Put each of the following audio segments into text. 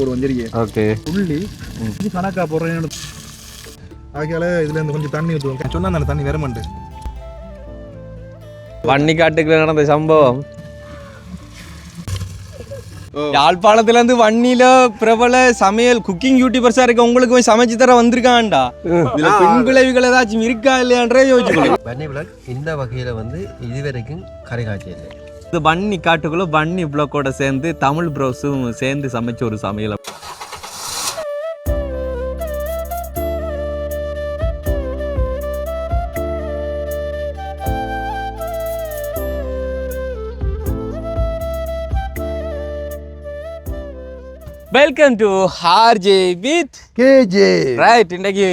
ஒரு வஞ்சிரிக்கை ஓகே. புள்ளி இது கணக்கா போடுறேன் ஆகையால இதுல இருந்து கொஞ்சம் தண்ணி ஊற்றுவோம் சொன்னா அந்த தண்ணி வரமாண்டு வன்னி காட்டுக்குள்ள நடந்த சம்பவம். யாழ்ப்பாணத்துல இருந்து வன்னியில பிரபல சமையல் குக்கிங் யூடியூபர்ஸா இருக்க உங்களுக்கு போய் சமைச்சு தர வந்திருக்கான்டா. இதுல பின் விளைவுகள் ஏதாச்சும் இருக்கா இல்லையான்றே யோசிச்சுக்கணும். வன்னி விளக் இந்த வகையில் வந்து இதுவரைக்கும் கரை காய்ச்சல் இது வன்னி காட்டுக்குள்ள வன்னி ப்ளோக்கோட சேர்ந்து தமிழ் ப்ரோஸும் சேர்ந்து சமைச்ச ஒரு சமையல். வெல்கம் டு ஹார்ஜே வித் கேஜே ரைட் இன்னைக்கு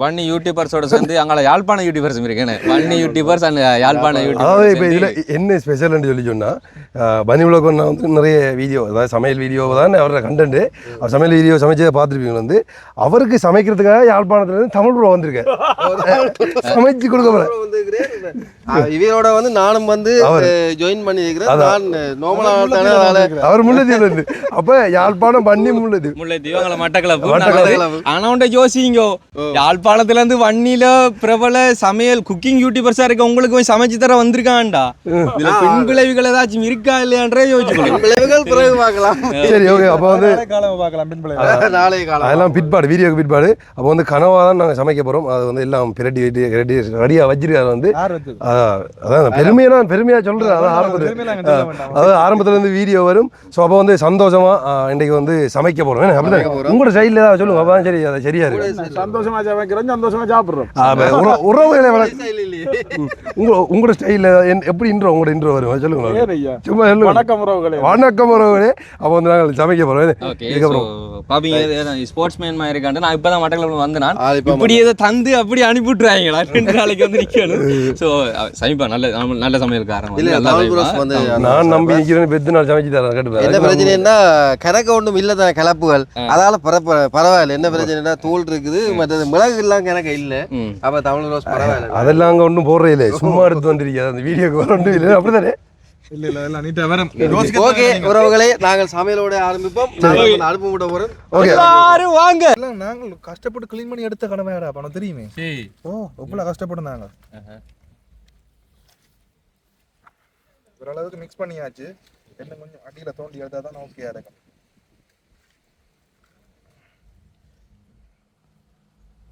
வன்னி யூடியூபர்ஸோட சேர்ந்து அங்கே யாழ்ப்பாண யூடியூபர்ஸ் இருக்கேன். வன்னி யூடியூபர்ஸ் அண்ட் யாழ்ப்பாண அதாவது இப்போ இதில் என்ன ஸ்பெஷல்னு சொல்லி சொன்னால் பனி உலகம் வந்து நிறைய வீடியோ அதாவது சமையல் வீடியோ தான் அவரோட கண்டென்ட் அவர் சமையல் வீடியோ சமைச்சதை பார்த்துருப்பீங்க வந்து அவருக்கு சமைக்கிறதுக்காக யாழ்ப்பாணத்துலேருந்து தமிழ் ப்ரோ வந்திருக்கேன் சமைச்சு கொடுக்க போகிறேன் இவரோட வந்து நானும் வந்து ஜாயின் பண்ணியிருக்கிறேன். நான் அதனால அவர் இருந்து அப்போ யாழ்ப்பாணம் பண்ணி முல்லைத்தீவு அங்கே மட்டக்களப்பு. யோசிங்கோ. யாழ்ப்பாணத்துல இருந்து வன்னியில பிரபல சமையல் குக்கிங் யூடியூபர்ஸா இருக்க உங்களுக்கு போய் சமைச்சு தர வந்திருக்கான்டா. இதுல பின் விளைவுகள் ஏதாச்சும் இருக்கா இல்லையான்றே யோசிச்சுக்கணும் விளைவுகள் பிறகு பார்க்கலாம். சரி ஓகே அப்போ வந்து காலம் பார்க்கலாம் பின் பிள்ளை நாளைய காலம் அதெல்லாம் பிற்பாடு வீடியோக்கு பிற்பாடு. அப்போ வந்து கனவாக தான் நாங்கள் சமைக்க போகிறோம் அது வந்து எல்லாம் வெட்டி ரெடி ரெடியாக வச்சிருக்காரு வந்து. அதான் பெருமையாக நான் பெருமையாக சொல்கிறேன் அதான் ஆரம்பத்தில். அதாவது ஆரம்பத்துல இருந்து வீடியோ வரும். ஸோ அப்போ வந்து சந்தோஷமா ஆ, இன்னைக்கு வந்து சமைக்க போறோம் அப்படிதான்? உங்களோட ஸ்டைலில் ஏதாவது சொல்லுங்க. அப்போ சரி அது சரியா இருக்கு. சந்தோஷமா சமைக்கிறோம் சந்தோஷமா சாப்பிடுறோம். உறவுகளை உங்க உங்களோட ஸ்டைலில் எப்படி இன்ட்ரோ உங்களோட இன்ட்ரோ வரும். சொல்லுங்க. சும்மா சொல்லுங்க. வணக்கம் உறவுகளே. வணக்கம் உறவுகளே. அப்போ வந்து நாங்கள் சமைக்க போறோம். ஓகே இதுக்கப்புறம் பாப்பீங்க ஸ்போர்ட்ஸ் மேன் மாதிரி இருக்காண்டு நான் இப்பதான் மட்டக்களப்பு வந்து நான் ஆலிப்பா இப்படி ஏதோ தந்து அப்படி அனுப்பிவிட்டுறாங்களா? ரெண்டு நாளைக்கு வந்து நிக்கணும். ஸோ சமைப்பா நல்ல நல்ல- சமையல்காரன் இல்ல நான் நம்பி நிற்கிறேன் பெத்து நாள் சமைச்சு தரேன் என்ன பிரச்சனைன்னா கணக்கு ஒன்றும் இல்லை தான் கலப்புகள். அதால பரப்ப பரவாயில்ல. என்ன பிரச்சனைனா தூள் இருக்குது. மற்றது மிளகு எல்லாம் கணக்கு இல்லை. அப்ப தமிழ் ரோஸ் பரவாயில்ல. அதெல்லாம் அங்கே ஒன்றும் போடுறே இல்லை சும்மா எடுத்து வந்துருக்கீங்க அந்த வீடியோக்கு வர ஒன்றும் இல்லை அப்படிதானே உறவுகளே நாங்கள் சமையலோட ஆரம்பிப்போம். அடுப்பு மூட போறோம். எல்லாரும் வாங்க. நாங்கள் கஷ்டப்பட்டு க்ளீன் பண்ணி எடுத்த கடமையாடா பணம் தெரியுமே? ஓ எவ்வளவு கஷ்டப்பட்டு நாங்கள் ஓரளவுக்கு மிக்ஸ் பண்ணியாச்சு. என்ன கொஞ்சம் அடியில தோண்டி எடுத்தா தான் ஓகே இருக்கும்.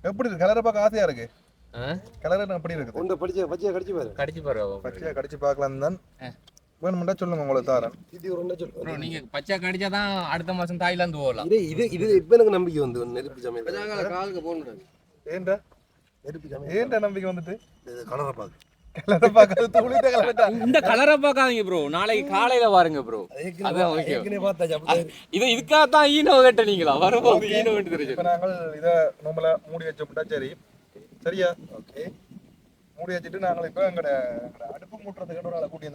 எப்படி இருக்கு? கலரை பார்க்க ஆசையா இருக்கு? கலர் எப்படி இருக்குது உண்டை படிச்சு பச்சையா கடிச்சு பாரு. கடிச்சு பாரு பச்சையா கடிச்சு பார்க்கலாம் தான். வேணுமெண்டா சொல்லுங்க உங்களுக்கு தாரேன். இது ஒரு ரெண்டை சொல்லு. ப்ரோ நீங்க பச்சை கடிச்சாதான் அடுத்த மாசம் தாய்லாந்து போகலாம். இது இது இது இப்போ எனக்கு நம்பிக்கை வந்து நெருப்பு சமையல். காலுக்கு போகணும் ஏன்டா? நெருப்பு சமையல். ஏன்டா நம்பிக்கை வந்துட்டு? கலரை பார்க்க கலரை பார்க்காத துளிட்ட கலரட்டா இந்த கலரை பார்க்காதீங்க ப்ரோ நாளைக்கு காலையில பாருங்க ப்ரோ அதான் அப்படியே இது இதுக்காக தான் ஈனோ கட்டனீங்களா வரும்போது ஈனோ கட்டு தெரிஞ்சு இப்போ நாங்கள் இதை நம்மள மூடி வச்சோம்னா சரி. சரியா? ஓகே. மூடி வச்சுட்டு நாங்கள் இப்போ எங்களோட அடுப்பு மூட்டுறதுக்கு ஒரு ஆளை கூட்டி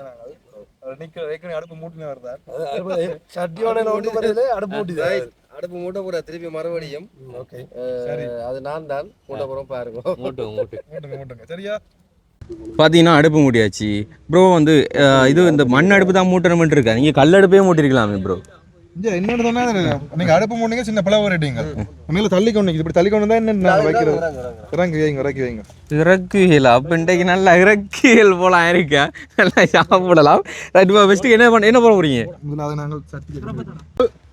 அதில் நிற்க ஏற்கனவே அடுப்பு மூட்டினு வருதார். சட்டியோட ஒன்று பண்ணல அடுப்பு மூட்டிதான் அடுப்பு மூட்ட போற திருப்பி மறுபடியும். ஓகே. சரி. அது நான் தான். மூட்ட போறோம் பாருங்க. மூட்டு மூட்டு. மூட்டுங்க மூட்டுங்க. சரியா? பார்த்தீங்கன்னா அடுப்பு மூட்டியாச்சு ப்ரோ வந்து இது இந்த மண் அடுப்பு தான் மூட்டணும்னு இருக்கா? நீங்கள் கல் அடுப்பே மூட்டிருக்கலாமே ப்ரோ இங்கே என்னென்னு சொன்னா நீங்கள் அடுப்பு மூட்டிங்க சின்ன பிளவு வரட்டீங்க தள்ளி கொண்டு இப்படி தள்ளி கொண்டு தான் என்ன வைக்கிறது? இறங்கி வைங்க இறக்கி வைங்க. இறக்குகள் அப்போ இன்றைக்கு நல்லா இறக்கியல் போலாம் இருக்கேன் நல்லா சாப்பிடலாம். ரைட் என்ன பண்ண என்ன பண்ண போறீங்க? அதை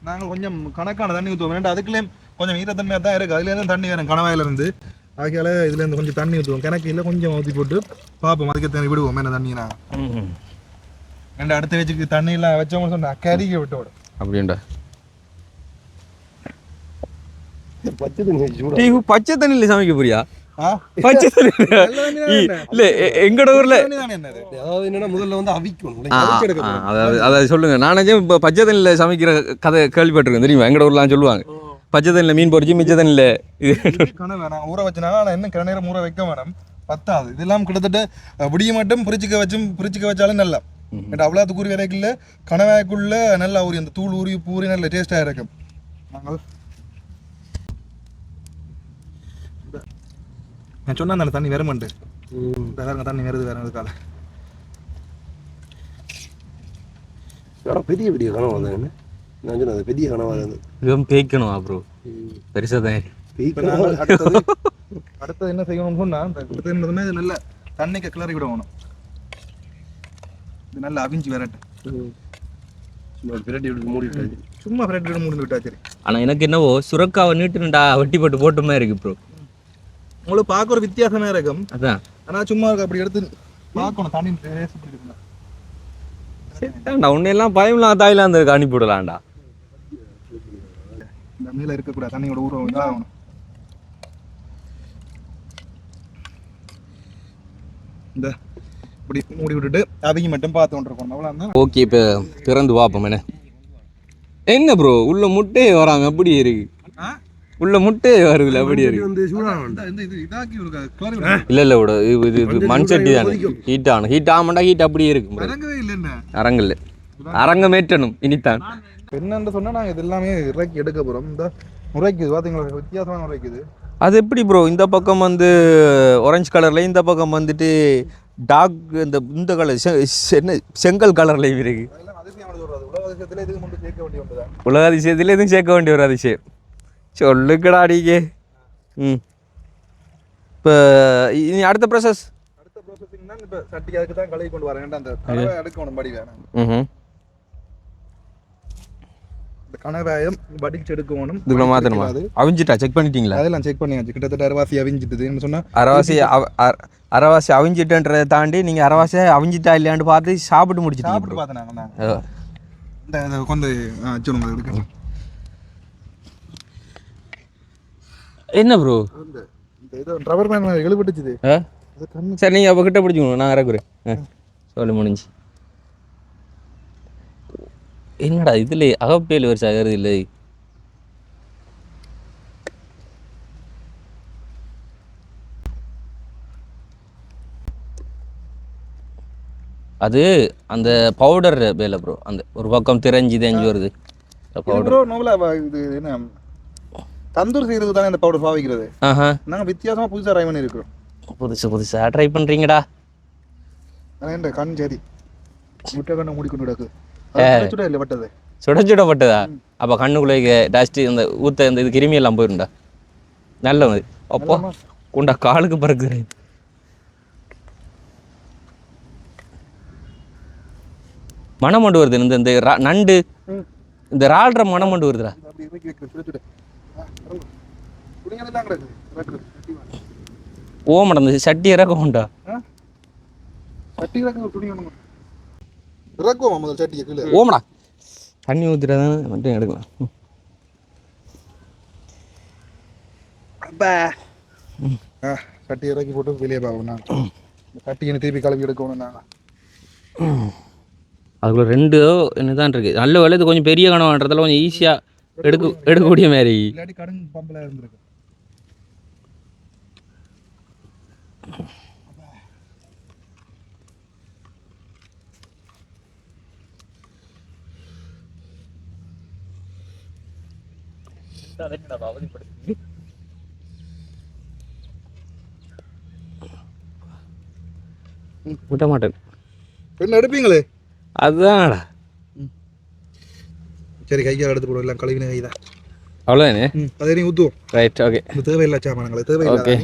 நாங்கள் கொஞ்சம் கணக்கான தண்ணி ஊற்றுவோம் ஏன்னா அதுக்குள்ளேயும் கொஞ்சம் ஈரத்தன்மையாக தான் இருக்குது அதுலேருந்து தண்ணி வரும் கணவாயிலேருந்து. ஆகையால இதுலேருந்து கொஞ்சம் தண்ணி ஊற்றுவோம் கிணக்கு இல்லை கொஞ்சம் ஊற்றி போட்டு பார்ப்போம் அதுக்கு தண்ணி விடுவோம். என்ன தண்ணி நான் ரெண்டு அடுத்த வச்சுக்கு தண்ணியெல்லாம் வச்சவங்க சொன்னா கறிக்க விட்டு விடும் அப்படின்டா பச்சை தண்ணியில் சமைக்க போறியா? பச்சை தண்ணி? இல்ல எங்கட ஊர்ல என்னன்னா முதல்ல வந்து அவிக்கணும். அதாவது அதாவது சொல்லுங்க. நானே இப்போ பச்சை தண்ணியில் சமைக்கிற கதை கேள்விப்பட்டிருக்கேன். தெரியுமா? எங்கட ஊர்லாம் சொல்லுவாங்க. பச்சை தண்ணியில் மீன் பொரிச்சு மிச்ச தண்ணியில் இது கனவு நான் ஊற வச்சனா நான் இன்னும் கிண நேரம் ஊற வைக்க வேணாம். பத்தாது. இதெல்லாம் கிட்டத்தட்ட விடிய மட்டும் பிரிச்சுக்க வச்சும் பிரிச்சுக்க வச்சாலும் நல்லா. பட் அவ்வளோ கூறி வரைக்குள்ள கணவாய்க்குள்ள நல்லா ஊறி அந்த தூள் ஊறி பூரி நல்ல டேஸ்டாக இருக்கும். நாங்கள் நான் சொன்னா அந்த தண்ணி வருமண்டு வேற தண்ணி வருது வேற எதுக்கால பெரிய பெரிய கனவு வந்தாங்க நான் சொன்னேன் அது பெரிய கனவா அது இதுவும் பேய்க்கணும் ப்ரோ பெருசாக தான். இருக்கு. அடுத்தது என்ன செய்யணும் சொன்னா இந்த அடுத்ததுமே இது நல்ல தண்ணிக்கு கிளறி விடணும். இது நல்லா அவிஞ்சு வரட்டும் சும்மா பிரட்டி விட்டு மூடிட்டு சும்மா ஃப்ரெண்ட் விட முடிந்து விட்டா சரி ஆனா எனக்கு என்னவோ சுரக்காவை நீட்டுனுடா வட்டி போட்டு போட்ட மாதிரி இருக்கு ப்ரோ உங்களுக்கு பார்க்க ஒரு வித்தியாசமா இருக்கும். அதான். ஆனா சும்மா அப்படி எடுத்து பார்க்கணும் தண்ணி டேஸ்ட் சரிதான்டா உன்னையெல்லாம் பயம்லாம் தாய்லாந்து அனுப்பி விடலாம்டா மேல இருக்கக்கூடாது தண்ணியோட ஊறம் இதாகணும் இந்த இப்படி மூடி விட்டுட்டு அவங்க மட்டும் பார்த்து கொண்டிருக்கணும் அவ்வளோ ஓகே இப்போ திறந்து பார்ப்போம் என்ன? என்ன ப்ரோ உள்ள முட்டையே வராம எப்படி இருக்கு? உள்ள முட்டையே வருதுல எப்படி இருக்கு? வந்து சூடான இந்த இது இதாக்கி ஒரு கிளறி இல்ல இல்ல விட. இது இது மண் சட்டி தானே. ஹீட் ஆகணும் ஹீட் ஆகமாட்டா ஹீட் அப்படியே இருக்கும். bro. இறங்கவே இல்லை என்ன அரங்கல்ல அரங்கமேற்றணும் இனித்தான் என்னன்னு சொன்னா நாங்க இது எல்லாமே இறக்கி எடுக்க போறோம். இந்த முறைக்குது பாத்தீங்களா? வித்தியாசமான முறைக்குது அது எப்படி ப்ரோ இந்த பக்கம் வந்து orange கலர்ல இந்த பக்கம் வந்துட்டு டார்க் இந்த இந்த கலர் என்ன செங்கல் கலர்ல இருக்கு அதெல்லாம் அதிசயம் சொல்றது உலக அதிசயத்துல எதுவும் சேர்க்க வேண்டிய ஒரு அதிசயம். சொல்லுக்கடா அடிக்கே ம். இப்போ இனி அடுத்த ப்ராசஸ் அடுத்த ப்ராசஸிங் தான் இப்போ சட்டி அதுக்கு தான் கழுவி கொண்டு வரேன். அந்த கனவை அடுக்கணும் படி வேணும் ம் கனவாயம் வடிச்சு எடுக்கணும் இதுக்குள்ள மாற்றணுமா அவிஞ்சிட்டா? செக் பண்ணிட்டீங்களா? அதெல்லாம் செக் பண்ணியாச்சு. கிட்டத்தட்ட அரைவாசி அவிஞ்சிட்டுது. என்ன சொன்னா அரைவாசி அரைவாசி அவிஞ்சிட்டன்றதை தாண்டி நீங்கள் அரைவாசி அவிஞ்சிட்டா இல்லையான்னு பார்த்து சாப்பிட்டு முடிச்சிட்டீங்க சாப்பிட்டு. பார்த்தேன் இந்த எடுக்கணும் என்ன ப்ரோ இந்த இந்த இது ரப்பர் மேன் எழுபட்டுச்சுது சரி நீங்கள் அப்போ கிட்ட பிடிச்சிக்கணும் நான் இறக்குறேன். சொல்லி முடிஞ்சு. என்னடா இதில் அகப்பேல் ஒரு சகருது இல்லை. அது அந்த பவுடர் வேலை ப்ரோ அந்த ஒரு பக்கம் திரைஞ்சி தெரிஞ்சு வருது. பவுடர் நோபலா இது என்ன? தந்தூர் செய்யறது தானே இந்த பவுடர் பாவிக்கிறது. ஆஹா. நாங்கள் வித்தியாசமா புதுசா ட்ரை பண்ணி இருக்கிறோம் புதுசு புதுசாக ட்ரை பண்ணுறீங்கடா கண் சரி. முட்டை கண்ணை மூடிக்கொண்டு கிடக்கு. சுட சுட சுடப்பட்டதா அப்போ கண்ணுக்குள்ளே டஸ்ட் இந்த ஊத்த இந்த இது கிருமி எல்லாம் போயிரும்டா நல்லது அப்போ உண்டா காலுக்கு பறக்குது மனம் கொண்டு வருது இந்த இந்த ரா- நண்டு இந்த ரால்ற மனம் கொண்டு வருதுடா சட்டி ஓ இந்த சட்டி இறக்க உண்டா சட்டி இறக்க துணி இறக்குவோம் முதல் சட்டியை கீழே. ஓமடா. தண்ணி ஊற்றிட்டாதான் மட்டும் எடுக்கலாம். சட்டி இறக்கி போட்டு வெளியே பார்க்கணும் நான் சட்டியை திருப்பி கலவி எடுக்கணும் நான். அதுக்குள்ள ரெண்டு என்னதான் இருக்கு. நல்ல வேலை இது கொஞ்சம் பெரிய கனவான்றதால கொஞ்சம் ஈஸியாக எடுக்க எடுக்கக்கூடிய மாதிரி. இல்லாட்டி கடன் பம்பில் இருந்திருக்கு விட்ட மாட்டேன். என்ன எடுப்பீங்களே? அதுதான்டா. சரி கையால் எடுத்து போடுவோம் எல்லாம் கழுவின கை தான் அவ்வளோதானே அதை நீ ஊற்றுவோம் ரைட் ஓகே இந்த தேவையில்லை சாமான்களை தேவையில்லை ஓகே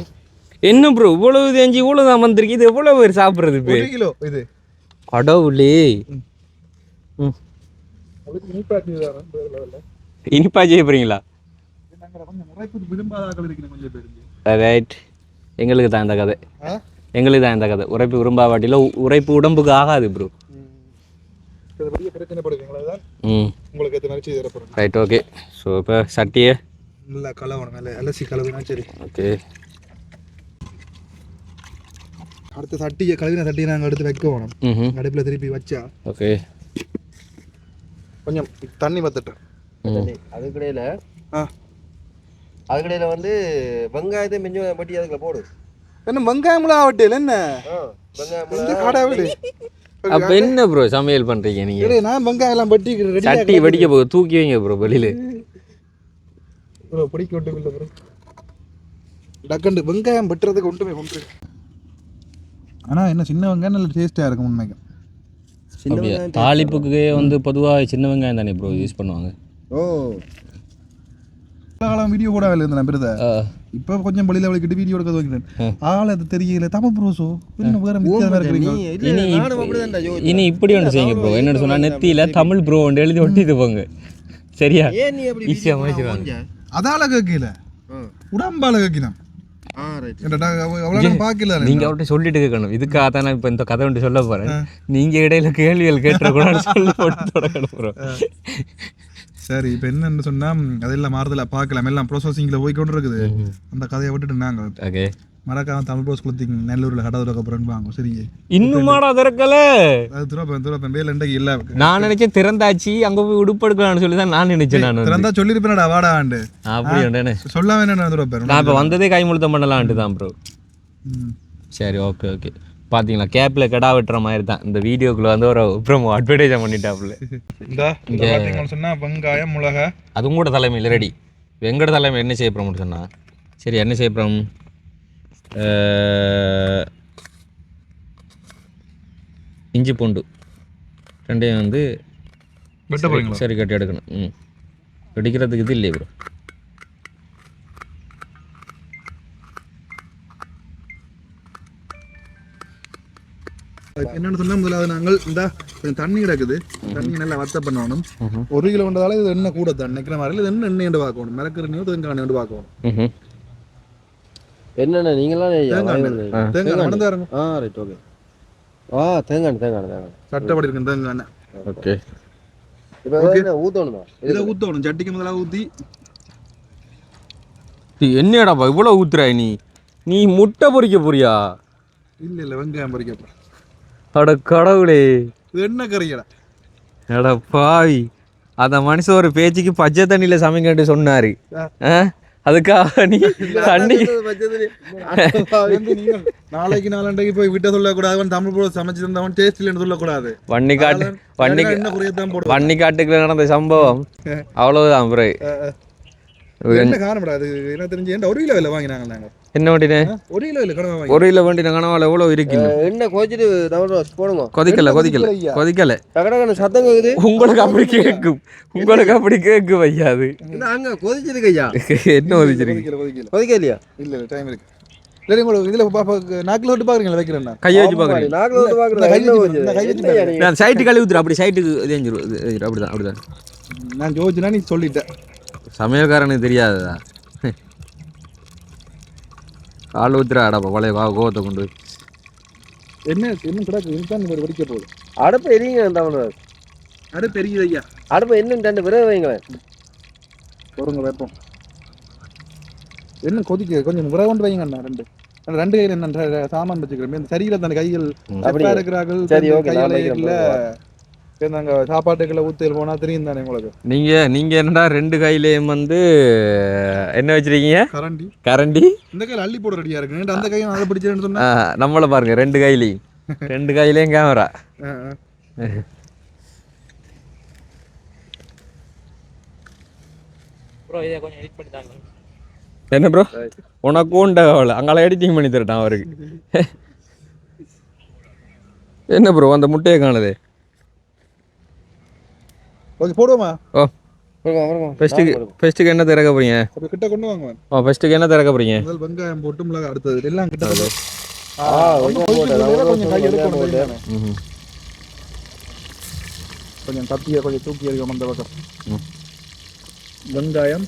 என்ன ப்ரோ இவ்வளவு தேஞ்சி இவ்வளவு தான் வந்திருக்கு இது எவ்வளவு பேர் சாப்பிட்றது இப்போ? கிலோ இது. கடவுளே. ம். இனிப்பா செய்ய போறீங்களா? ரைட் எங்களுக்கு தான் இந்த கதை. எங்களுக்கு தான் இந்த கதை. உரைப்பு விரும்பாவாட்டியில் உரைப்பு உடம்புக்கு ஆகாது ப்ரோ ம். ரைட் ஓகே ஸோ இப்போ சட்டியே. நல்லா கலவணும் நல்ல அலசி கலவுனா சரி. ஓகே அடுத்த சட்டியை கழுவின சட்டியை நாங்கள் எடுத்து வைக்க வேணும் ம் அடுப்பில் திருப்பி வச்சா. ஓகே கொஞ்சம் தண்ணி வத்துட்டேன் அதுக்கிடையில ஆ. அதுக்கிடையில வந்து வெங்காயத்தை மிஞ்சம் பட்டி அதுக்குள்ள போடு. என்ன வெங்காயம்லாம் ஆவட்டில் என்ன? வெங்காயம் கடவுள் அப்போ என்ன ப்ரோ சமையல் பண்ணுறீங்க நீங்கள் இல்லை நான் வெங்காயம் எல்லாம் பட்டி ரெடி சட்டி வெடிக்க போகுது தூக்கி வைங்க ப்ரோ வெளியில். ப்ரோ பிடிக்க விட்டு இல்லை ப்ரோ டக்கண்டு வெங்காயம் வெட்டுறதுக்கு ஒன்றுமே ஒன்று. ஆனால் என்ன சின்ன வெங்காயம் நல்ல டேஸ்ட்டாக இருக்கும் உண்மைக்கு. தாளிப்புக்கு வந்து பொதுவாக சின்ன வெங்காயம் தானே ப்ரோ யூஸ் பண்ணுவாங்க? ஓ. காலம் வீடியோ கூட வேலை இருந்தேன் பெருதா. இப்ப கொஞ்சம் வெளியில வலிக்கிட்டு வீடியோ எடுக்க வைக்கிறேன் ஆள் அது தெரியல. ப்ரோஸோ என்ன வேற இருக்கிறீங்க. இனி இப்படி ஒன்று செய்யுங்க ப்ரோ என்னன்னு சொன்னா நெத்தியில தமிழ் ப்ரோ ஒன்று எழுதி ஒட்டிட்டு போங்க. சரியா? ஏன் நீ அப்படி ஈஸியா முடிச்சிருவாங்க. அதால கேட்கல. உடம்பால கேட்கலாம் நீங்க அவர்கிட்ட சொல்லிட்டு கேட்கணும். இதுக்காக தான் இப்ப இந்த கதை ஒன்று சொல்ல போறேன். நீங்க இடையில கேள்விகள் சொல்லி போட்டு தொடங்கணும் ப்ரோ சரி இப்போ என்னன்னு சொன்னா அதெல்லாம் மாறுதல பார்க்கலாம். எல்லாம் ப்ரோசஸிங்ல போய் கொண்டு இருக்குது அந்த கதையை விட்டுட்டு நாங்க ஓகே. மறக்காம தமிழ் ப்ரோஸ் குளத்திங் நெல்லூர்ல கடவுளுக்கு அப்புறம் வாங்க சரி இன்னுமாடா திறக்கல? அது துறப்பேன் துறப்பேன். வேலை இன்றைக்கு இல்ல. நான் நினைச்சேன் திறந்தாச்சு அங்க போய் உடுப்படுக்கலாம்னு சொல்லி தான் நான் நினைச்சேன் நான். திறந்தா சொல்லிருப்பேனடா வாடா ஆண்டு. அப்படி சொல்லாம என்ன துறப்பேன். நான் இப்போ வந்ததே கைமுழுத்தம் பண்ணலான்ட்டு தான் ப்ரோ. சரி ஓகே ஓகே பார்த்தீங்களா கேப்பில் கெடா வெட்டுற மாதிரி தான் இந்த வீடியோக்குள்ள வந்து ஒரு அப்புறம் அட்வர்டைஸாக பண்ணிட்டாப்புல. இந்தா இந்த பாத்தீங்கன்னு சொன்னா வெங்காயம் மிளகா. அதுவும் கூட தலைமையில் ரெடி வெங்கட தலைமை என்ன செய்ய போகிறோம்னு சொன்னா சரி என்ன செய்ய போகிறோம் இஞ்சி பூண்டு ரெண்டையும் வந்து சரி கட்டி எடுக்கணும். ம். வெடிக்கிறதுக்கு இது இல்லையே ப்ரோ என்னன்னு சொன்னா முதலாவது நாங்கள் இந்த கொஞ்சம் தண்ணி கிடக்குது. தண்ணி நல்லா வத்த பண்ணணும். ஒரு கிலோ கொண்டதால இது எண்ணெய் கூட தான். நினைக்கிற மாதிரி இது என்ன எண்ணெய் பார்க்கணும். மிளகு எண்ணெயோ தேங்காய் எண்ணெய் பார்க்கணும். ம் என்னண்ணே நீங்களாம் தேங்காய் இறங்கும் ஆ ரைட் ஓகே ஆ தேங்காய் தேங்காய் தேங்காய் சட்டப்படி இருக்கு தேங்காய் எண்ணெய். ஓகே. இப்போ என்ன ஊற்றணுமா இதை ஊற்றணும் சட்டிக்கு முதலாக ஊற்றி என்னடாப்பா இவ்வளோ ஊத்துற நீ? நீ முட்டை பொரிக்க போறியா? இல்ல இல்ல வெங்காயம் பறிக்க அட கடவுளே. என்ன கறியடா. அட பாவி. அந்த மனுஷன் ஒரு பேச்சுக்கு பச்சை தண்ணியில சமைக்கட்டு சொன்னாரு? அதுக்காக நீ நீங்க நாளைக்கு நாளண்டைக்கு போய் விட்ட சொல்லக்கூடாது. அவன் தமிழ் போல சமைச்சு தந்தவன் டேஸ்ட் இல்லைன்னு சொல்லக்கூடாது. வன்னி காட்டு வன்னி என்ன குறையத்தான் போடுவோம் வன்னி காட்டுக்குள்ள நடந்த சம்பவம் அவ்வளவுதான் ப்ரோ. என்ன காரணப்படா அது? என்ன தெரிஞ்சு ஏன்டா ஒரு கிலோ வாங்கினாங்க நாங்க என்ன வண்டினே? ஒரு கிலோ இல்லை வாங்கி ஒரு கிலோ வண்டி கனவால எவ்வளோ இருக்குது எண்ணெய் கோச்சிட்டு டபுள் ரோஸ் போடுங்க. கொதிக்கல கொதிக்கல கொதிக்கல. டக்கடக்கன்னு சத்தம் கேக்குது. உங்களுக்கு அப்படி கேட்கும் உங்களுக்கு அப்படி கேட்கும் வையாது என்ன அங்க கொதிச்சிருக்கு ஐயா? என்ன ஒதிச்சிருக்கு கொதிக்கல கொதிக்கல. கொதிக்க இல்லையா இல்ல இல்ல டைம் இருக்கு இதுல நாக்கில் விட்டு பாக்குறீங்களா வைக்கிறேன் கையை வச்சு பாக்குறேன். நான் சைட்டு கழுவி அப்படி சைட்டுக்கு அப்படிதான் அப்படிதான். நான் ஜோதிச்சுனா நீ சொல்லிட்டேன் சமையல்காரனுக்கு தெரியாததா? ஆள் ஊத்துறாடாப்பா பழைய கோ கோவத்தை கொண்டு. என்ன என்ன கிடக்கு இதுதான் ஒரு வெடிக்க போகுது அடுப்பு எரியுங்க ரோஸ் அது பெரிய ஐயா அடுப்பு இன்னும் ரெண்டு பிறகு வைங்களேன் பொறுங்க வைப்போம் என்ன கொதிக்க கொஞ்சம் முறை கொண்டு வைங்க அண்ணா ரெண்டு அந்த ரெண்டு கையில் என்ன சாமான் வச்சுக்கிறேன் இந்த சரியில்லை அப்படியே. செப்பா இருக்கிறார்கள் கையால வைக்கிறேன் இல்ல நாங்க சாப்பாட்டுக்குள்ள ஊத்தையில் போனா தெரியும் தானே உங்களுக்கு? நீங்க நீங்க என்னடா ரெண்டு கையிலயும் வந்து என்ன வச்சிருக்கீங்க? கரண்டி. கரண்டி? இந்த கையில் அள்ளி போட ரெடியா இருக்கு. அந்த கையை நான் அதை பிடிச்சேன்னு சொன்னா? நம்மள பாருங்க ரெண்டு கையிலையும். ரெண்டு கையிலையும் கேமரா. என்ன ப்ரோ உனக்கு உண்ட கவலை. அங்கால எடிட்டிங் பண்ணி தரட்டான் அவருக்கு. என்ன ப்ரோ அந்த முட்டையை காணுது? ஓகே போடுவோமா ஓ. ஃபெஸ்ட்டுக்கு ஃபெஸ்ட்டுக்கு என்ன திறக்க போறீங்க? அப்ப கிட்ட கொண்டு வாங்க ஓ ஃபெஸ்ட்டுக்கு என்ன திறக்க போறீங்க? முதல் வெங்காயம் போட்டு மிளகா அடுத்தது. எல்லாம் கிட்ட வா. ஆ, கொஞ்சம் கை எடுக்கணும். கொஞ்சம் கத்தியை கொஞ்சம் தூக்கி எறியும் அந்த பக்கம். வெங்காயம்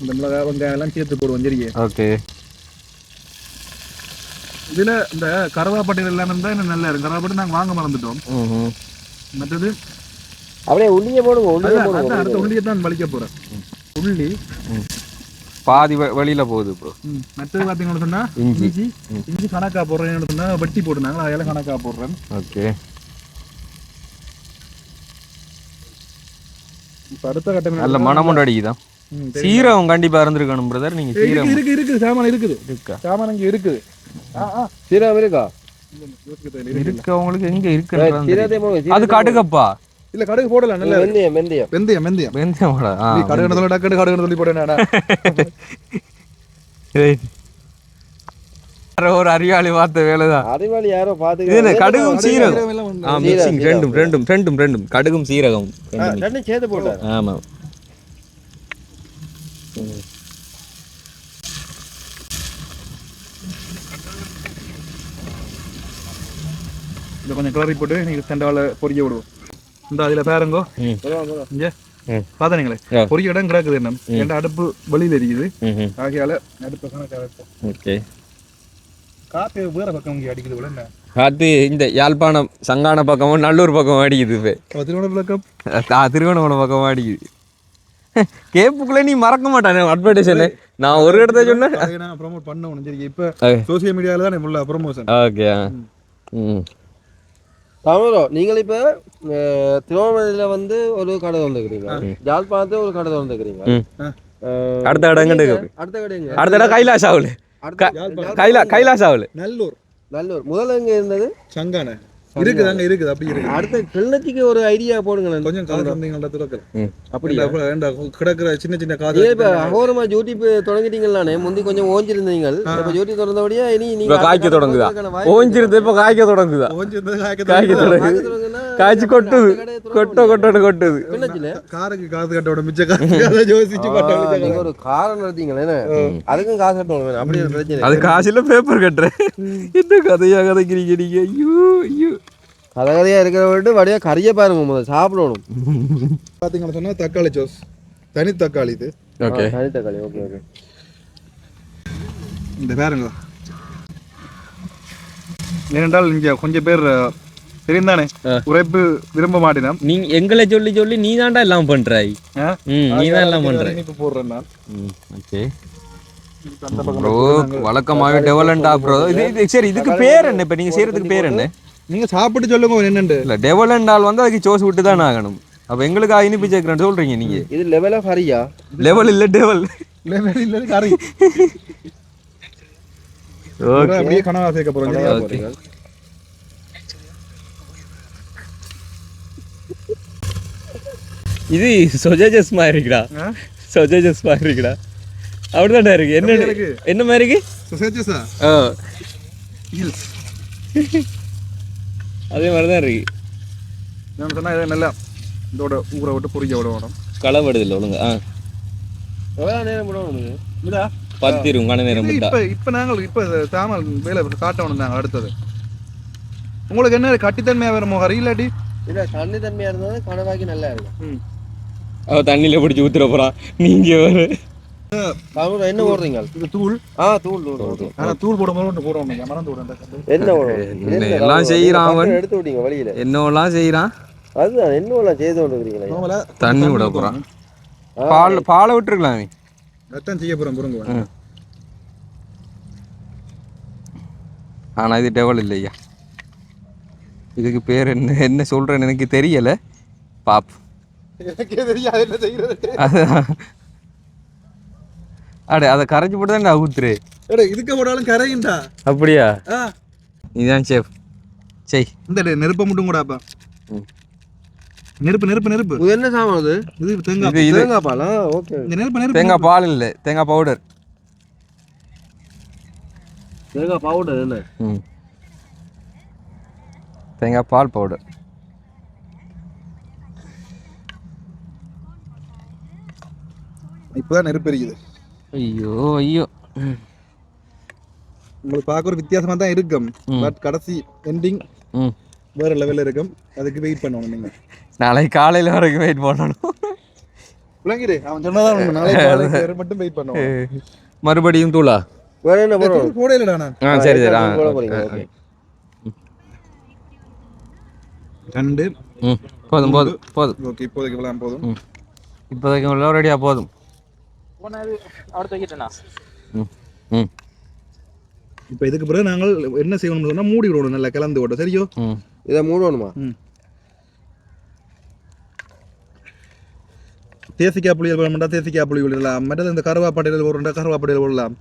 இந்த மிளகாய் வெங்காயம் எல்லாம் சேர்த்து போடுவோம் சரியே ஓகே. இதுல இந்த கருவாப்பட்டைகள் எல்லாம் இருந்தா இன்னும் நல்லா இருக்கும். கருவாப்பட்டை நாங்க வாங்க மறந்துட்டோம். மற்றது அப்படியே உள்ளிய போடுங்க உள்ளிய போடுங்க அடுத்த உள்ளியை தான் வலிக்க போறேன். உள்ளி. பாதி வ- வெளியில போகுது ப்ரோ ம், மற்றது பாத்தீங்கன்னு சொன்னா இஞ்சி. இஞ்சி கணக்கா போடுறேன்னு சொன்னா வெட்டி போடுனாங்க அதெல்லாம் கணக்கா போடுறேன் ஓகே. இப்ப அடுத்த கட்டம் நல்ல மனமுண்டு அடிக்குதான். சீரகம் கண்டிப்பா இருந்திருக்கணும் பிரதர் நீங்க இருக்கு சீரகம். இருக்கு இருக்குது சாமான் இருக்குது. இருக்கா? சாமான் இங்க இருக்குது. சீரகம் இருக்கா? இருக்கு. இருக்கு அவங்களுக்கு எங்க இருக்கு அது கடுகப்பா? இல்ல கடுகு போடலாம் நல்ல வெந்தயம் வெந்தயம். வெந்தயம் வெந்தயம். வெந்தயமாடா ஆ நீ கடுகு சொல்லி டக்குனு கடுகு ஏய், வேற ஒரு அறிவாளி பார்த்த வேலைதான். அறிவாளி யாரோ இது என்ன பாத்துக்க கடுகும் சீரகம். ஆ மிக்சிங் ரெண்டும் ரெண்டும் ரெண்டும் ரெண்டும். கடுகும் சீரகம். ரெண்டும் சேர்த்து போட்டார். ஆமா. இதை கொஞ்சம் கிளறி போட்டு நீங்கள் தண்டாவில் பொரிய விடுவோம். இந்த அதில் பாருங்கோ. இங்கே. பார்த்தானுங்களே. பொரிய இடம் கிடக்குது என்ன? என் அடுப்பு வெளியில் இருக்குது. ஆகையால அடுப்பு ஓகே. காற்று வேற பக்கம் இங்கே அடிக்குது என்ன? அது இந்த யாழ்ப்பாணம் சங்கான பக்கமும் நல்லூர் பக்கமும் அடிக்குது இப்போ. திருவண்ண விளக்கம் தா- திருவண்ணாமலை பக்கமும் அடிக்குது. கேப்புக்குள்ள நீ மறக்க மாட்டானே அட்வர்டைஸ்ல நான் ஒரு இடத்த சொன்னேன். அதை நான் ப்ரோமோட் பண்ணணும் சரி இப்போ. சோசியல் மீடியாவில் தான் ஃபுல்லாக ப்ரொமோஷன் ஓகே ம். தமிழோ நீங்கள் இப்ப அஹ், திருவண்ணாமலையில வந்து ஒரு கடை திறந்துக்கிறீங்க யாழ்ப்பாணத்துல ஒரு கடை திறந்துக்கிறீங்க அடுத்த எங்க இருக்கு? அடுத்த கடை எங்க? அடுத்த இடம் கைலாஷ் ஆகுல அடுத்த- கைலா கைலாஷ் ஆகுல நல்லூர். நல்லூர். முதல்ல எங்க இருந்தது? சங்கான. இருக்குது அங்கே இருக்குது அப்படி இருக்குது. அடுத்த கிளிநொச்சிக்கு ஒரு ஐடியா போடுங்களேன். கொஞ்சம் காசு வந்தீங்கள்ட்ட திறக்கிறேன் ம். அப்படி கிடக்குற சின்ன சின்ன காசு இப்ப அகோரமா யூடியூப் தொடங்கிட்டீங்களானே முந்தி கொஞ்சம் ஓஞ்சிருந்தீங்க இப்ப யூடியூப் திறந்தபடியா இனி நீங்க இப்ப காய்க்க தொடங்குதா? ஓஞ்சிருது இப்ப காய்க்க தொடங்குதா? காய்க்க காய்க்க தொடங்குது? காய்ச்சி கொட்டுது. கொட்ட கொட்டோட கொட்டுது. கிளிநொச்சியில காருக்கு காசு கட்டோட மிச்ச காசு அதை யோசிச்சு ஆ, நீங்க ஒரு காரம் நடத்தீங்களே அதுக்கும் காசு கட்டணும் அப்படி ஒரு பிரச்சனை. அது காசுல பேப்பர் கட்டுறேன். என்ன கதையா கதைக்கிறீங்க நீங்க? ஐயோ ஐயோ. கதகதையா இருக்கிற விட்டு வடியா கறிய பாருங்க முதல்ல சாப்பிடணும். பாத்தீங்கன்னா சொன்னா தக்காளி ஜோஸ் தனி தக்காளி இது. ஓகே தனி தக்காளி. Okay okay. இந்த பாருங்க. ஏனென்றால் இங்க கொஞ்சம் பேர் தெரிந்தானே உழைப்பு விரும்ப மாட்டினான் நீங்க எங்களை சொல்லி சொல்லி நீ தான்டா எல்லாம் பண்றாய் நீ தான் எல்லாம் பண்ற. இனிப்பு போடுறேன் நான். ஓகே இப்ப ப்ரோ வழக்கமாவே டெவலண்டா ப்ரோ. இது சரி இதுக்கு பேர் என்ன இப்ப? நீங்க செய்யறதுக்கு பேர் என்ன? நீங்க சாப்பிட்டு சொல்லுங்க என்னண்டு இல்ல டெவலண்டால் வந்து அதுக்கு சோஸ் விட்டு தான் ஆகணும். அப்ப எங்களுக்கு இனிப்பு சேர்க்கிறேன்னு சொல்றீங்க நீங்க? இது லெவல் ஆஃப் ஹரியா லெவல் இல்ல டெவல் இல்ல இல்ல கறி ஓகே அப்படியே கனவா சேர்க்க போறோம் சரியா? ஓகே இது சொஜேஜஸ் மாதிரி இருக்குடா? சொஜேஜஸ் மாதிரி இருக்குடா. அப்படிதான்டா இருக்கு. என்ன? என்ன மாதிரி இருக்கு? சொசைட்டிஸா ஆ. ஹில்ஸ் அதே மாதிரி தான் இருக்கு. நான் சொன்னா இதை நல்லா இதோட ஊற விட்டு பொரிக்க விடணும் களப்படுது இல்லை ஒழுங்கு. ஆ. எவ்வளவு நேரம் போடணும் இதா பத்திரும் கண நேரம் இப்ப இப்ப நாங்கள் இப்ப தாமல் வேலை காட்டணும் நாங்கள் அடுத்தது. உங்களுக்கு என்ன கட்டித்தன்மையா வருமோ கறி இல்லாட்டி? இல்ல தண்ணி தன்மையா இருந்தா கனவாக்கி நல்லா இருக்கும். அவ தண்ணியில பிடிச்சி ஊத்துற போறான் நீங்க வேற. என்ன போடுறீங்க இது தூள். ஆ தூள் ஆனா தூள் போடும் போது ஒன்று போடுறோம் நீங்க மறந்து விடுறேன் என்ன எல்லாம் செய்யறான் அவன். எடுத்து விட்டீங்க வழியில. என்னவெல்லாம் செய்யறான் அதுதான் என்னவெல்லாம் செய்து கொண்டு தண்ணி விட போறான். பால் பாலை விட்டுருக்கலாம் அவன் அதான் செய்ய போறோம் பொருங்க இது டெவல் இல்லையா? இதுக்கு பேர் என்ன என்ன சொல்றேன்னு எனக்கு தெரியல. பாப். எனக்கே தெரியாது என்ன செய்யறது? அடே அதை கரைச்சி போட்டு தான் ஊத்துரு? எடே இதுக்கு போடாலும் கரையுண்டா அப்படியா? ஆ. நீதான் சேஃப் செய் இந்த டே, நெருப்பை மட்டும் கூட அப்பா. ம். நெருப்பு நெருப்பு நெருப்பு. இது என்ன சாமான் அது? இது தேங்காய் தேங்காய் பாலா? ஓகே. இந்த நெருப்பு நெருப்பு. தேங்காய் பால் இல்லை தேங்காய் பவுடர் தேங்காய் பவுடர் என்ன? தேங்காய் பால் பவுடர் இப்பதான் நெருப்பு எரியுது ஐயோ ஐயோ. உங்களுக்கு பார்க்க ஒரு வித்தியாசமா தான் இருக்கும். பட் கடைசி எண்டிங் வேற லெவல்ல இருக்கும். அதுக்கு வெயிட் பண்ணணும் நீங்க. நாளைக்கு காலையில் வரைக்கும் வெயிட் பண்ணணும். விளங்கிடு. அவன் சொன்னதான். நாளைக்கு வரை மட்டும் வெயிட் பண்ணுவோம். மறுபடியும் தூளா? வேற என்ன போடையிலடா நான். ஆ சரி சரி. ரெண்டு. போதும் போதும் போதும். ஓகே இப்போதைக்கு போதும். இப்போதைக்கு ரெடியாக போதும். இப்போ இதுக்கு பிறகு நாங்கள் என்ன செய்யணும்னு சொன்னா மூடி விடணும் நல்லா கலந்து விட சரியோ? இதை மூடணுமா? தேசிக்காய் புளியல் போடமாட்டா தேசிக்காய் புளி விடலாம் மற்றது இந்த கருவாப்பட்டையில் போடுறா கருவாப்பட்டையில் போடலாம்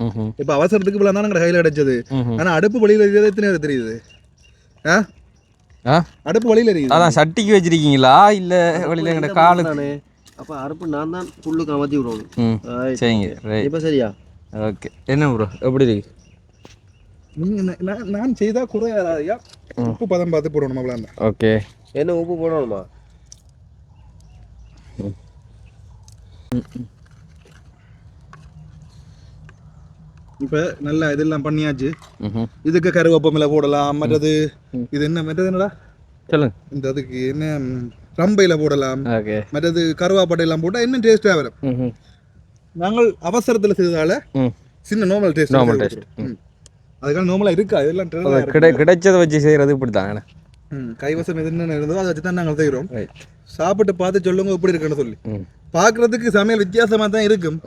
இப்போ அவசரத்துக்கு போல தான் கையில் அடைச்சது. ஆனா அடுப்பு வழியில் இருக்கிறது எத்தனை பேர் தெரியுது? ஆ? ஆ? அடுப்பு வழியில் இருக்குது அதான் சட்டிக்கு வச்சிருக்கீங்களா? இல்லை வெளியில் எங்கட காலு தானே அப்ப அறுப்பு நான் தான் புல்லுக்கு அமர்த்தி விடணும். சரிங்க ரைட் இப்ப சரியா? ஓகே. என்ன ப்ரோ? எப்படி இருக்கு? நீங்க நா- நான் நான் செய்தா குறையாதையா உப்பு பதம் பார்த்து போடணும் அவ்வளோ ஓகே. என்ன உப்பு போடணுமா? இப்போ நல்லா இதெல்லாம் பண்ணியாச்சு. இதுக்கு கருவேப்பமில்லை போடலாம் மற்றது இது என்ன மற்றது என்னடா? சொல்லுங்க. இந்த அதுக்கு என்ன ரம்பையில போடலாம். ஓகே மற்றது கருவாப்பட்டை எல்லாம் போட்டால் இன்னும் டேஸ்ட்டாக வரும். நாங்கள் அவசரத்தில் செய்ததால. சின்ன நார்மல் டேஸ்ட் Normal taste. அதுக்காக நார்மலாக இருக்கா? இதெல்லாம். கிடை கிடைச்சதை வச்சு செய்யறது இப்படி ம், கைவசம் எது என்ன இருந்ததோ அதை வச்சு தான் நாங்கள் செய்கிறோம். சாப்பிட்டு பார்த்து சொல்லுங்க எப்படி இருக்குன்னு சொல்லி. ம். பார்க்கறதுக்கு சமையல் வித்தியாசமா தான் இருக்கும்.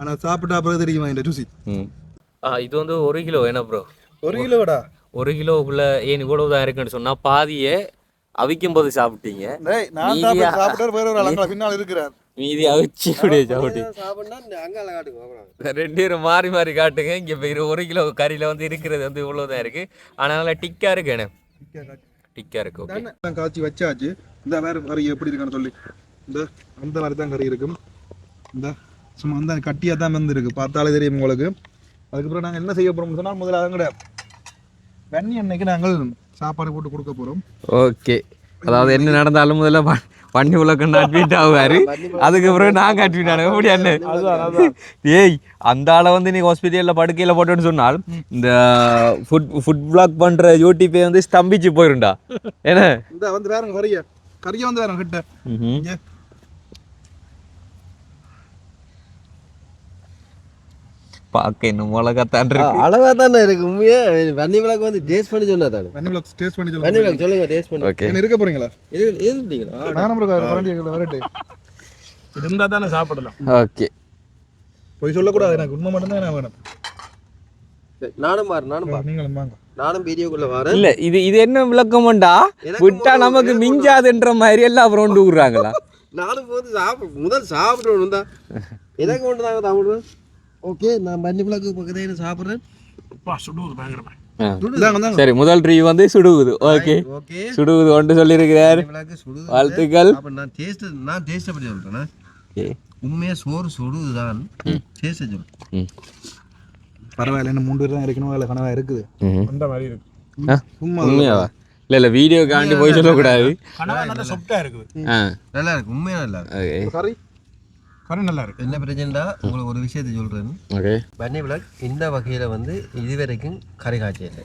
ஆனா சாப்பிட்டா அப்புறம் தெரியுமா இந்த ருசி? இது வந்து ஒரு கிலோ என்ன ப்ரோ ஒரு கிலோடா? ஒரு கிலோவுக்குள்ள ஏன் இவ்வளவு தான் இருக்குன்னு சொன்னா பாதியே அவிக்கும் போது சாப்பிட்டீங்க நான் மீதியா- சாப்பிட்டு சாப்பிட்டு வேற ஒரு அலங்கா பின்னால் இருக்கிறார். மீதி அவிச்சு அப்படியே சாப்பிட்டு. ரெண்டு பேரும் மாறி மாறி காட்டுங்க. இங்க இப்ப ஒரு கிலோ கறியில வந்து இருக்கிறது வந்து இவ்வளவுதான் இருக்கு. ஆனா நல்லா டிக்கா இருக்கு என்ன டிக்கா இருக்கு. ஓகே தான் காய்ச்சி வச்சாச்சு. இந்த வேற கறி எப்படி இருக்கான்னு சொல்லி. இந்த அந்த மாதிரி தான் கறி இருக்கும். இந்த சும்மா அந்த கட்டியா தான் வந்திருக்கு பார்த்தாலே தெரியும் உங்களுக்கு. அதுக்கப்புறம் நாங்கள் என்ன செய்ய போறோம்னு சொன்னால் முதல்ல அதங்கட வெண்ணி அன்னைக்கு நாங்கள் சாப்பாடு போட்டு கொடுக்க போறோம். ஓகே. அதாவது என்ன நடந்தாலும் முதல்ல பண்ணி உலகன்னு அட்மிட் ஆகுவாரு அதுக்கு பிறகு நான் அட்மிட் ஆனேன் எப்படி அண்ணன் ஏய் அந்த ஆளை வந்து நீ ஹாஸ்பிட்டல்ல படுக்கையில போட்டோன்னு சொன்னால் இந்த ஃபுட் ஃபுட் பிளாக் பண்ற யூடியூப்பே வந்து ஸ்தம்பிச்சு போயிருண்டா. என்ன? இந்த வந்து வேற கறிய கறியை வந்து வேற கிட்ட பார்க்க இன்னும் மிளகாத்தான் இருக்கு. அளவா தானே இருக்கு. உண்மையா வன்னி விளக்கு வந்து டேஸ்ட் பண்ணி சொன்னா தானே. வெண்ணி விளக்கு டேஸ்ட் பண்ணி வன்னி சொல்லுங்க விளக்கு சொல்லுங்க டேஸ்ட் பண்ணி. ஓகே என்ன இருக்க போறீங்களா? இது இருந்தீங்களா நானும் வரண்டி வரட்டு இருந்தா தானே சாப்பிடலாம். ஓகே போய் சொல்லக்கூடாது எனக்கு உண்மை மட்டும்தான் எனக்கு வேணும். நானும் பாரு நானும் பாரு நீங்களும் வாங்க. நானும் வீடியோக்குள்ள வரேன். இல்ல இது இது என்ன விளக்கம்டா விட்டா நமக்கு மிஞ்சாதுன்ற மாதிரி எல்லாம் அப்புறம் கொண்டு விடுறாங்களா நானும் போது சாப்பிட முதல் சாப்பிடணும் தான் எனக்கு ஒன்று தாங்க சாப்பிடுவேன். ஓகே நான் வன்னி விளக்கு பக்கத்துல சாப்பிட்றேன். அப்பா சுடுவது பயங்கரமா. சரி முதல் ட்ரீ வந்து சுடுகுது. ஓகே சுடுகுது ஒன்று சொல்லியிருக்கிறார். வாழ்த்துக்கள். அப்ப நான் டேஸ்ட் நான் டேஸ்ட் பற்றி சொல்றேன் ஓகே உண்மையா சோறு சுடுதுதான். டேஸ்ட் சொல்றேன் ம். பரவாயில்ல மூணு பேர் தான் இருக்கணும்? அதில் கனவா இருக்குது. அந்த மாதிரி இருக்கு. சும்மா உண்மையாவா? இல்ல இல்ல வீடியோ காண்டி போய் சொல்லக்கூடாது. கனவா நல்ல இருக்குது. நல்லா இருக்கு உண்மையா நல்லா இருக்கு. கறி நல்லா இருக்கு. என்ன பிரச்சனைடா உங்களுக்கு ஒரு விஷயத்தை சொல்றேன். ஓகே பன்னி விளக் இந்த வகையில வந்து இதுவரைக்கும் கரை காய்ச்சி இல்லை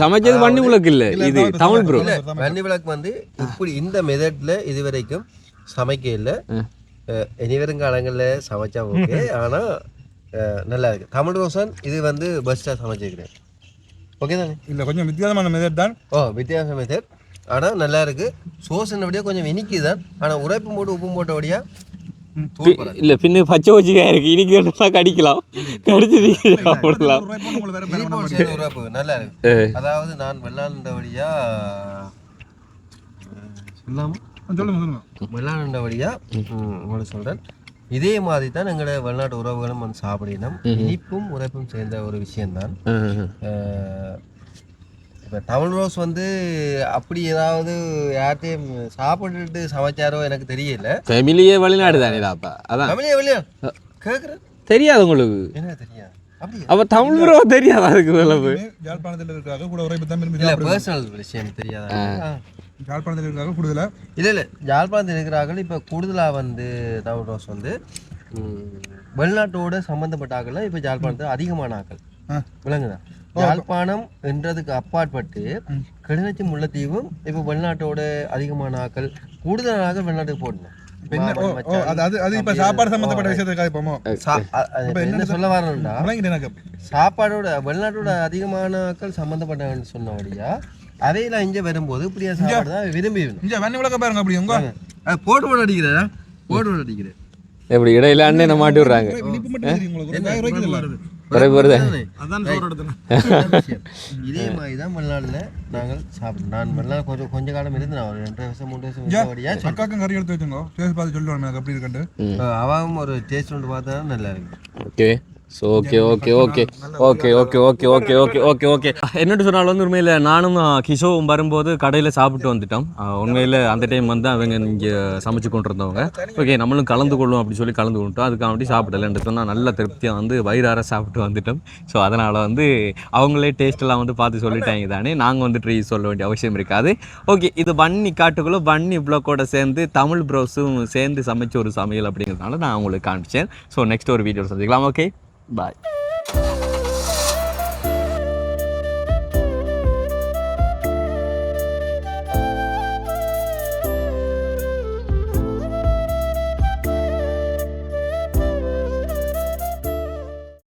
சமைச்சது பண்ணி உலக்கு இல்ல இது தமிழ் ப்ரோ வன்னி விளக்கு வந்து இப்படி இந்த மெதட்ல இதுவரைக்கும் சமைக்க இல்லை. இனி வருங்காலங்களில் சமைச்சா ஓகே ஆனா அஹ், நல்லா இருக்கு. தமிழ் ரோசன் இது வந்து பெஸ்ட்டாக சமைச்சிருக்கிறேன் ஓகே தானே? இல்லை கொஞ்சம் வித்தியாசமான மெதட் தான். ஓ வித்தியாச மெத்தட் ஆனா நல்லா இருக்கு. சோஸ் விட கொஞ்சம் இனிக்குது தான். ஆனா உரைப்பு போட்டு உப்பு போட்டபடியா தூள் படாது. இல்ல பின்ன பச்சை வச்சுக்கா இருக்கு. இன்னைக்கு வேணும்னா கடிக்கலாம். கடிச்சு உரைப்பு நல்லா இருக்கு. அதாவது நான் சொல்லாம? சொல்லுங்க சொல்லுங்க. வெள்ளாண்டபடியா உங்களுக்கு சொல்றேன். இதே மாதிரி தான் எங்களோட வெளிநாட்டு உறவுகளும் வந்து சாப்பிடணும். இனிப்பும் உரைப்பும் சேர்ந்த ஒரு விஷயம்தான். இப்ப தமிழ் ரோஸ் வந்து அப்படி ஏதாவது யார்ட்டையும் சாப்பிட்டுட்டு சமைச்சாரோ எனக்கு தெரியல. ஃபேமிலியே வெளிநாடு தானே அப்பா அதான். தமிழே வெளியா கேக்குறேன். தெரியாது உங்களுக்கு? என்ன தெரியாது? அப்ப தமிழ் ப்ரோ தெரியாது அதுக்கு விளவு யாழ்ப்பாணத்தில் இருக்காங்க கூட உரைப்பு விரும்பி இல்ல. பர்சனல் விஷயம் தெரியாதா. யாழ்ப்பாணத்தில் இருக்காங்க கூடுதலா? இல்ல இல்ல. யாழ்ப்பாணத்தில் இருக்கிறார்கள் இப்ப கூடுதலா வந்து தமிழ் ரோஸ் வந்து ம், வெளிநாட்டோட சம்பந்தப்பட்ட ஆக்கள் இப்ப யாழ்ப்பாணத்தில் அதிகமான ஆக்கள் ஆ. யாழ்ப்பாணம் என்றதுக்கு அப்பாற்பட்டு கிளிநொச்சி முல்லைத்தீவும் இப்ப வெளிநாட்டோட அதிகமான ஆக்கள் கூடுதலான ஆக்கள் வெளிநாட்டுக்கு போடணும் சாப்பாடோட வெளிநாட்டோட அதிகமான ஆட்கள் சம்பந்தப்பட்டவன்னு சொன்னபடியா அவையெல்லாம் இங்க வரும்போது இப்படியா சாப்பாடு தான் விரும்பி வேணும் இங்கே வெண்ணி விளக்க பாருங்க அப்படி உங்க போட்டு போட்டு அடிக்கிறா போட்டு போட்டு அடிக்கிறேன் இடையில அண்ணனை மாட்டி விடுறாங்க வருது விஷயம். இதே மாதிரி தான் வெளிநாடுல நாங்கள் சாப்பிடுறோம் நான் வெளிநாடு கொஞ்சம் கொஞ்ச காலம் இருந்து நான் ஒரு ரெண்டு வருஷம் மூணு வருஷம் சரி. அக்காக்கும் கறி எடுத்து வச்சுங்க. டேஸ்ட் பார்த்து சொல்லுவாங்க எனக்கு அப்படி இருக்கண்டு அஹ் அவன் ஒரு டேஸ்ட் ஒன்று பார்த்தா நல்லா இருக்கு. Okay. So okay okay okay okay okay okay okay okay okay okay என்னட்டு சொன்னாலும் வந்து உண்மையில் நானும் கிஷோவும் வரும்போது கடையில் சாப்பிட்டு வந்துட்டோம். உண்மையில் அந்த டைம் வந்து அவங்க இங்கே சமைச்சு கொண்டு இருந்தவங்க ஓகே நம்மளும் கலந்து கொள்ளும் அப்படி சொல்லி கலந்து கொண்டுட்டோம். அதுக்காக சாப்பிடலன்னு சொன்னால் நல்ல திருப்தியாக வந்து வயிறார சாப்பிட்டு வந்துட்டோம். ஸோ அதனால் வந்து அவங்களே டேஸ்ட் எல்லாம் வந்து பார்த்து சொல்லிட்டாங்க தானே. நாங்கள் வந்து ட்ரீ சொல்ல வேண்டிய அவசியம் இருக்காது. ஓகே இது பன்னி காட்டுக்குள்ளே பன்னி ப்ளோக்கோட சேர்ந்து தமிழ் ப்ரோஸும் சேர்ந்து சமைச்ச ஒரு சமையல் அப்படிங்கிறதுனால நான் உங்களுக்கு காமிச்சேன். ஸோ நெக்ஸ்ட் ஒரு வீடியோ சந்திக்கலாம். Okay Bye.